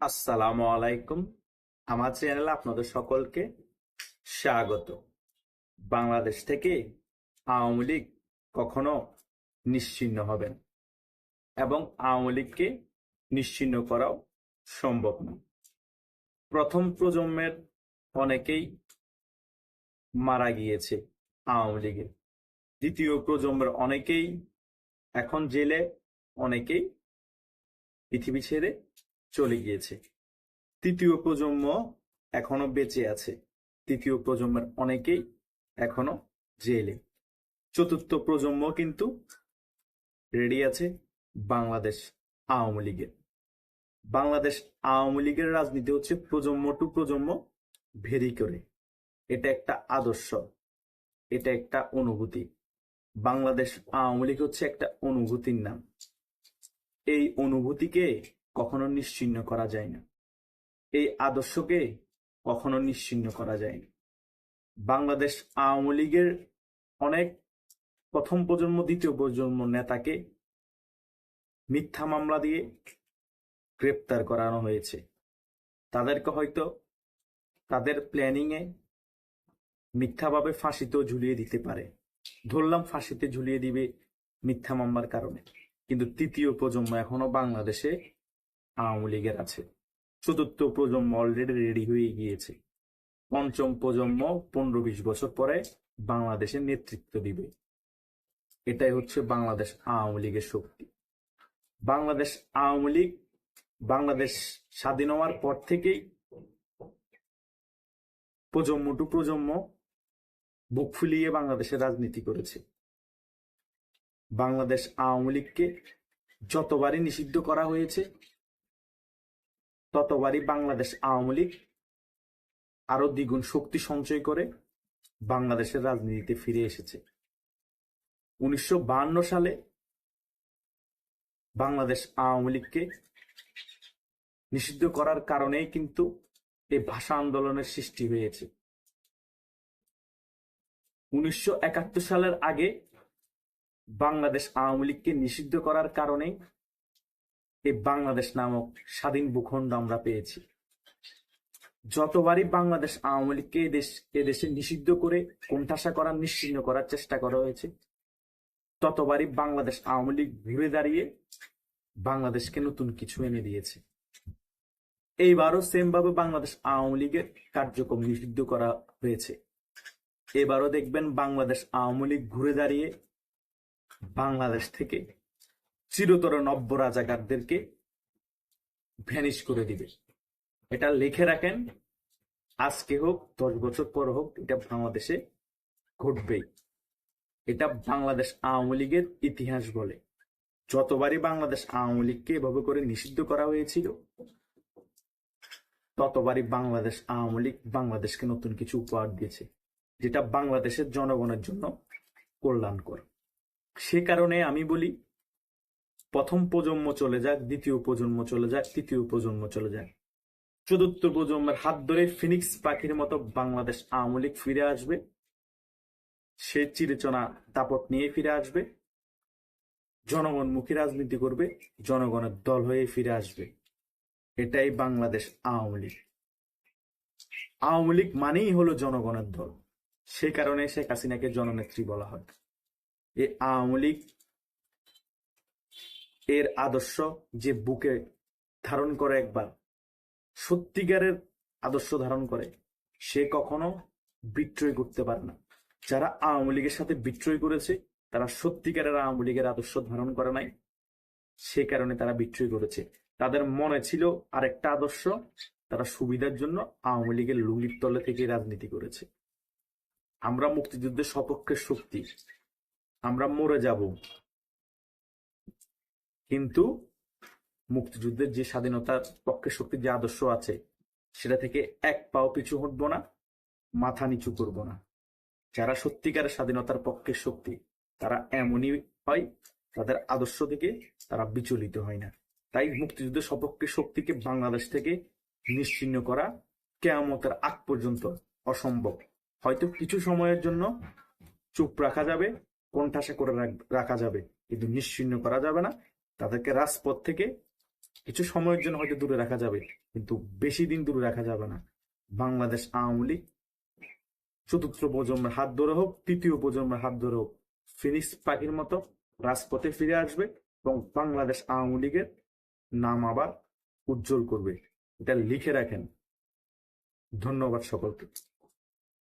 আসসালামু আলাইকুম। আমার চ্যানেলে আপনাদের সকলকে স্বাগত। বাংলাদেশ থেকে আওয়ামী লীগ কখনো নিশ্চিহ্ন হবেন এবং আওয়ামী লীগকে নিশ্চিহ্ন করাও সম্ভব না। প্রথম প্রজন্মের অনেকেই মারা গিয়েছে আওয়ামী লীগের। দ্বিতীয় প্রজন্মের অনেকেই এখন জেলে, অনেকেই পৃথিবী ছেড়ে চলে গিয়েছে। তৃতীয় প্রজন্ম এখনও বেঁচে আছে। তৃতীয় প্রজন্মের অনেকেই এখনও জেলে। চতুর্থ প্রজন্ম কিন্তু রেডি আছে বাংলাদেশ আওয়ামী লীগের। বাংলাদেশ আওয়ামী লীগের রাজনীতি হচ্ছে প্রজন্ম টু প্রজন্ম ভেরি করে। এটা একটা আদর্শ। এটা একটা অনুভূতি। বাংলাদেশ আওয়ামী লীগ হচ্ছে একটা অনুভূতির নাম। এই অনুভূতিকে কখনো নিশ্চিহ্ন করা যায় না। এই আদর্শকে কখনো নিশ্চিহ্ন করা যায় না। বাংলাদেশ আওয়ামী লীগের অনেক প্রথম প্রজন্ম, দ্বিতীয় প্রজন্ম নেতাকে মিথ্যা মামলা দিয়ে গ্রেপ্তার করানো হয়েছে। তাদেরকে হয়তো তাদের প্ল্যানিংয়ে মিথ্যাভাবে ফাঁসিতেও ঝুলিয়ে দিতে পারে। ধরলাম ফাঁসিতে ঝুলিয়ে দিবে মিথ্যা মামলার কারণে। কিন্তু তৃতীয় প্রজন্ম এখনও বাংলাদেশে আওয়ামী লীগের আছে। চতুর্থ প্রজন্ম অলরেডি রেডি হয়ে গিয়েছে। পঞ্চম প্রজন্ম পনেরো বিশ বছর পরে বাংলাদেশের নেতৃত্ব দিবে। এটাই হচ্ছে বাংলাদেশ আওয়ামী লীগের শক্তি। বাংলাদেশ আওয়ামী লীগ, বাংলাদেশ স্বাধীন হওয়ার পর থেকেই প্রজন্ম টু প্রজন্ম বুক ফুলিয়ে বাংলাদেশের রাজনীতি করেছে। বাংলাদেশ আওয়ামী লীগকে যতবারই নিষিদ্ধ করা হয়েছে ততবারই বাংলাদেশ আওয়ামী লীগ আরও দ্বিগুণ শক্তি সঞ্চয় করে বাংলাদেশের রাজনীতিতে ফিরে এসেছে। উনিশশো সালে বাংলাদেশ আওয়ামী লীগকে নিষিদ্ধ করার কারণেই কিন্তু এই ভাষা আন্দোলনের সৃষ্টি হয়েছে। উনিশশো একাত্তর সালের আগে বাংলাদেশ আওয়ামী লীগকে নিষিদ্ধ করার কারণেই এই বাংলাদেশ নামক স্বাধীন ভূখণ্ড আমরা পেয়েছি। যতবারই বাংলাদেশ আওয়ামী লীগকে এদেশ এদেশে নিষিদ্ধ করে কোণঠাসা করার নিশ্চিন্ন করার চেষ্টা করা হয়েছে, ততবারই বাংলাদেশ আওয়ামী লীগ ঘুরে দাঁড়িয়ে বাংলাদেশকে নতুন কিছু এনে দিয়েছে। এইবারও সেম ভাবে বাংলাদেশ আওয়ামী লীগের কার্যক্রম নিষিদ্ধ করা হয়েছে। এবারও দেখবেন বাংলাদেশ আওয়ামী লীগ ঘুরে দাঁড়িয়ে বাংলাদেশ থেকে চিরতর নব্য রাজাকারদেরকে ভ্যানিশ করে দিবে। এটা লিখে রাখেন, আজকে হোক, দশ বছর পর হোক, এটা বাংলাদেশে ঘটবেই। এটা বাংলাদেশ আওয়ামী লীগের ইতিহাস বলে। যতবারই বাংলাদেশ আওয়ামী লীগকে এভাবে করে নিষিদ্ধ করা হয়েছিল, ততবারই বাংলাদেশ আওয়ামী লীগ বাংলাদেশকে নতুন কিছু উপহার দিয়েছে, যেটা বাংলাদেশের জনগণের জন্য কল্যাণকর। সে কারণে আমি বলি প্রথম প্রজন্ম চলে যাক, দ্বিতীয় প্রজন্ম চলে যাক, তৃতীয় প্রজন্ম চলে যাক। চতুর্থ প্রজন্মের হাত ধরে ফিনিক্স পাখির মতো বাংলাদেশ আওয়ামী লীগ ফিরে আসবে। সে চিরচনা দাপট নিয়ে ফিরে আসবে। জনগণমুখী রাজনীতি করবে, জনগণের দল হয়ে ফিরে আসবে। এটাই বাংলাদেশ আওয়ামী লীগ। আওয়ামী লীগ মানেই হলো জনগণের দল। সে কারণে শেখ হাসিনাকে জননেত্রী বলা হয়। এই আওয়ামী লীগ এর আদর্শ যে বুকে ধারণ করে একবার, সত্যিকারের আদর্শ ধারণ করে, সে কখনো বিক্রয় করতে পারে না। যারা আওয়ামী লীগের সাথে বিক্রয় করেছে, তারা সত্যিকারের আওয়ামী লীগের আদর্শ ধারণ করে নাই। সে কারণে তারা বিক্রয় করেছে। তাদের মনে ছিল আরেকটা আদর্শ, তারা সুবিধার জন্য আওয়ামী লীগের লুঙ্গির তলে থেকে রাজনীতি করেছে। আমরা মুক্তিযুদ্ধের সপক্ষের শক্তি, আমরা মরে যাব। কিন্তু মুক্তিযুদ্ধের যে স্বাধীনতার পক্ষে শক্তির যে আদর্শ আছে, সেটা থেকে এক পাও পিছু হটবো না, মাথা নিচু করব না। যারা সত্যিকারের স্বাধীনতার পক্ষের শক্তি, তারা এমনই হয়, তাদের আদর্শ থেকে তারা বিচলিত হয় না। তাই মুক্তিযুদ্ধের সপক্ষে শক্তিকে বাংলাদেশ থেকে নিশ্চিহ্ন করা কেয়ামতের আগ পর্যন্ত অসম্ভব। হয়তো কিছু সময়ের জন্য চুপ রাখা যাবে, কোণঠাসা করে রাখ- যাবে, কিন্তু নিশ্চিহ্ন করা যাবে না। তাদেরকে রাজপথ থেকে কিছু সময়ের জন্য হয়তো দূরে রাখা যাবে, কিন্তু বেশি দিন দূরে রাখা যাবে না। বাংলাদেশ আওয়ামী লীগ চতুর্থ প্রজন্মের হাত ধরে হোক, তৃতীয় প্রজন্মের হাত ধরে হোক, ফিনিক্স পাখির মতো রাজপথে ফিরে আসবে এবং বাংলাদেশ আওয়ামী লীগের নাম আবার উজ্জ্বল করবে। এটা লিখে রাখেন। ধন্যবাদ সকলকে।